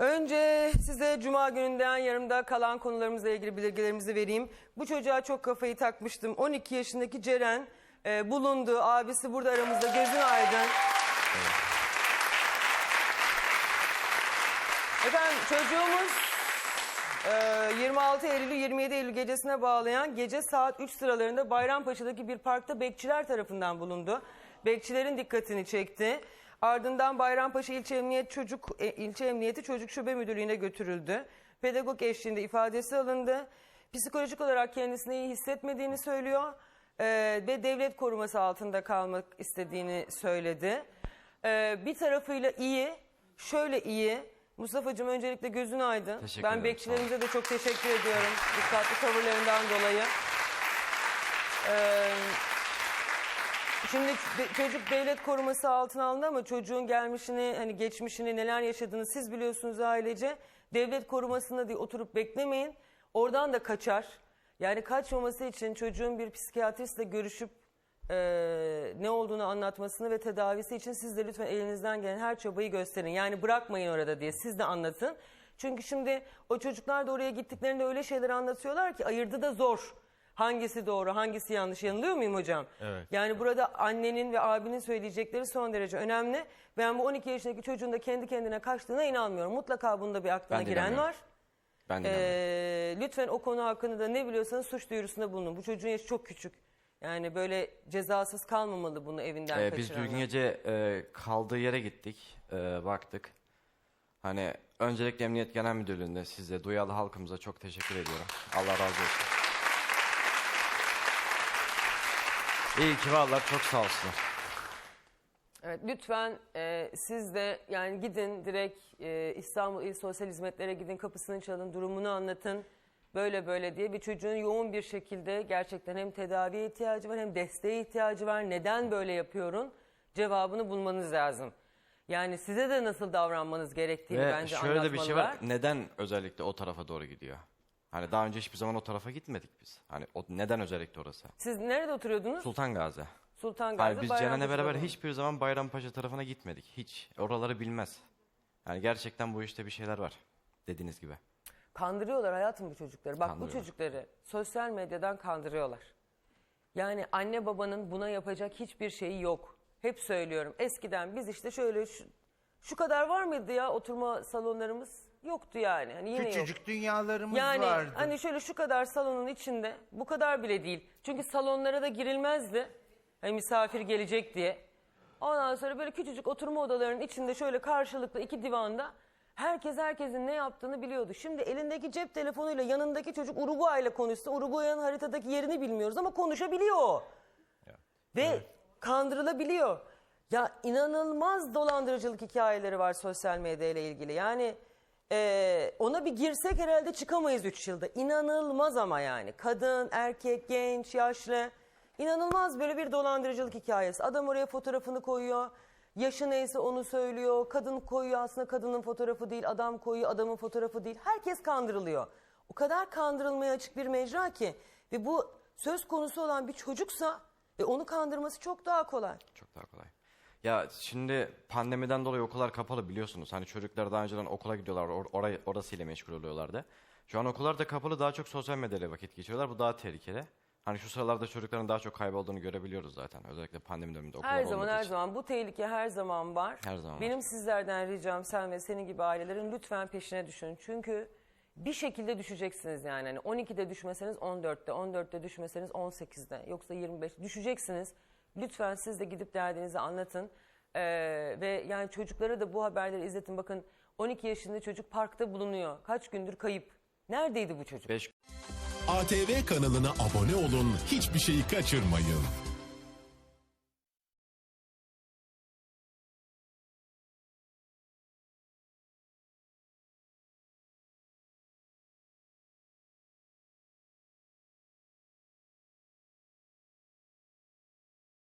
Önce size Cuma gününden yarımda kalan konularımızla ilgili bilgilerimizi vereyim. Bu çocuğa çok kafayı takmıştım. 12 yaşındaki Ceren e, bulundu. Abisi burada aramızda. Gözün aydın. Efendim çocuğumuz e, 26 Eylül'ü 27 Eylül gecesine bağlayan gece saat 3 sıralarında Bayrampaşa'daki bir parkta bekçiler tarafından bulundu. Bekçilerin dikkatini çekti. Ardından Bayrampaşa İlçe Emniyet Çocuk e, İlçe Emniyeti Çocuk Şube Müdürlüğü'ne götürüldü. Pedagog eşliğinde ifadesi alındı. Psikolojik olarak kendisini iyi hissetmediğini söylüyor e, ve devlet koruması altında kalmak istediğini söyledi. E, bir tarafıyla iyi, şöyle iyi. Mustafa'cığım öncelikle gözün aydın. Teşekkür ben ederim, bekçilerimize de çok teşekkür ediyorum. Dikkatli tavırlarından dolayı. Ee, şimdi çocuk devlet koruması altına alındı ama çocuğun gelmişini, hani geçmişini, neler yaşadığını siz biliyorsunuz ailece. Devlet korumasında diye oturup beklemeyin. Oradan da kaçar. Yani kaçmaması için çocuğun bir psikiyatristle görüşüp eee, ne olduğunu anlatmasını ve tedavisi için siz de lütfen elinizden gelen her çabayı gösterin. Yani bırakmayın orada diye siz de anlatın. Çünkü şimdi o çocuklar da oraya gittiklerinde öyle şeyler anlatıyorlar ki ayırdı da zor. Hangisi doğru, hangisi yanlış yanılıyor muyum hocam? Evet. Yani burada annenin ve abinin söyleyecekleri son derece önemli. Ben bu 12 yaşındaki çocuğun da kendi kendine kaçtığına inanmıyorum. Mutlaka bunda bir aklına Ben de giren inanmıyorum. var. Ben de inanmıyorum. Ee, lütfen o konu hakkında da ne biliyorsanız suç duyurusunda bulunun. Bu çocuğun yaşı çok küçük. Yani böyle cezasız kalmamalı bunu evinden Ee, biz kaçıranlar. dün gece e, kaldığı yere gittik, e, baktık. Hani öncelikle Emniyet Genel Müdürlüğü'nde size, duyarlı halkımıza çok teşekkür ediyorum. Allah razı olsun. İyi ki varlar, çok sağ olsunlar. Evet, lütfen e, siz de yani gidin direkt e, İstanbul İl Sosyal Hizmetlere gidin kapısını çalın durumunu anlatın. Böyle böyle diye bir çocuğun yoğun bir şekilde gerçekten hem tedaviye ihtiyacı var hem desteğe ihtiyacı var. Neden böyle yapıyorum? Cevabını bulmanız lazım. Yani size de nasıl davranmanız gerektiğini Ve bence şöyle de bir şey var, anlatmalılar. neden özellikle o tarafa doğru gidiyor? Hani daha önce hiçbir zaman o tarafa gitmedik biz. Hani o, neden özellikle orası? Siz nerede oturuyordunuz? Sultan Gazi. Sultan Gazi. Hayır biz Ceren'le Bayrampaşa'da beraber oturuyordunuz. hiçbir zaman Bayrampaşa tarafına gitmedik. Hiç. Oraları bilmez. Yani gerçekten bu işte bir şeyler var. Dediğiniz gibi. Kandırıyorlar hayatım bu çocukları. Bak bu Kandırıyorlar. çocukları sosyal medyadan kandırıyorlar. Yani anne babanın buna yapacak hiçbir şeyi yok. Hep söylüyorum. Eskiden biz işte şöyle şu, şu kadar var mıydı ya oturma salonlarımız? Yoktu yani. Hani yine yok. Küçücük dünyalarımız Yani vardı. hani şöyle şu kadar salonun içinde bu kadar bile değil. Çünkü salonlara da girilmezdi. Hani misafir gelecek diye. Ondan sonra böyle küçücük oturma odalarının içinde şöyle karşılıklı iki divanda herkes herkesin ne yaptığını biliyordu. Şimdi elindeki cep telefonuyla yanındaki çocuk Uruguay ile konuşsa Uruguay'ın haritadaki yerini bilmiyoruz ama konuşabiliyor. o. Ve kandırılabiliyor. Ya inanılmaz dolandırıcılık hikayeleri var sosyal medya ile ilgili. Yani eee, ona bir girsek herhalde çıkamayız 3 yılda. İnanılmaz ama yani. Kadın, erkek, genç, yaşlı. İnanılmaz böyle bir dolandırıcılık hikayesi. Adam oraya fotoğrafını koyuyor. Yaşı neyse onu söylüyor. Kadın koyuyor aslında kadının fotoğrafı değil. Adam koyuyor adamın fotoğrafı değil. Herkes kandırılıyor. O kadar kandırılmaya açık bir mecra ki. Ve bu söz konusu olan bir çocuksa e, onu kandırması çok daha kolay. Çok daha kolay. Ya şimdi pandemiden dolayı okullar kapalı biliyorsunuz. Hani çocuklar daha önceden okula gidiyorlar. Or orayı, orasıyla meşgul oluyorlardı. Şu an okullar da kapalı daha çok sosyal medyayla vakit geçiriyorlar. Bu daha tehlikeli. Hani şu sıralarda çocukların daha çok kaybolduğunu görebiliyoruz zaten. Özellikle pandemi döneminde okullar Her zaman olmadığı her için. zaman bu tehlike her zaman var. Her zaman var. Benim sizlerden ricam sen ve senin gibi ailelerin lütfen peşine düşün. Çünkü bir şekilde düşeceksiniz yani. Hani 12'de düşmeseniz 14'te, 14'te düşmeseniz 18'de yoksa 25 düşeceksiniz. Lütfen siz de gidip derdinizi anlatın. Ee, ve yani çocuklara da bu haberleri izletin. Bakın 12 yaşında çocuk parkta bulunuyor. Kaç gündür kayıp. Neredeydi bu çocuk? Beş ATV kanalına abone olun, hiçbir şeyi kaçırmayın.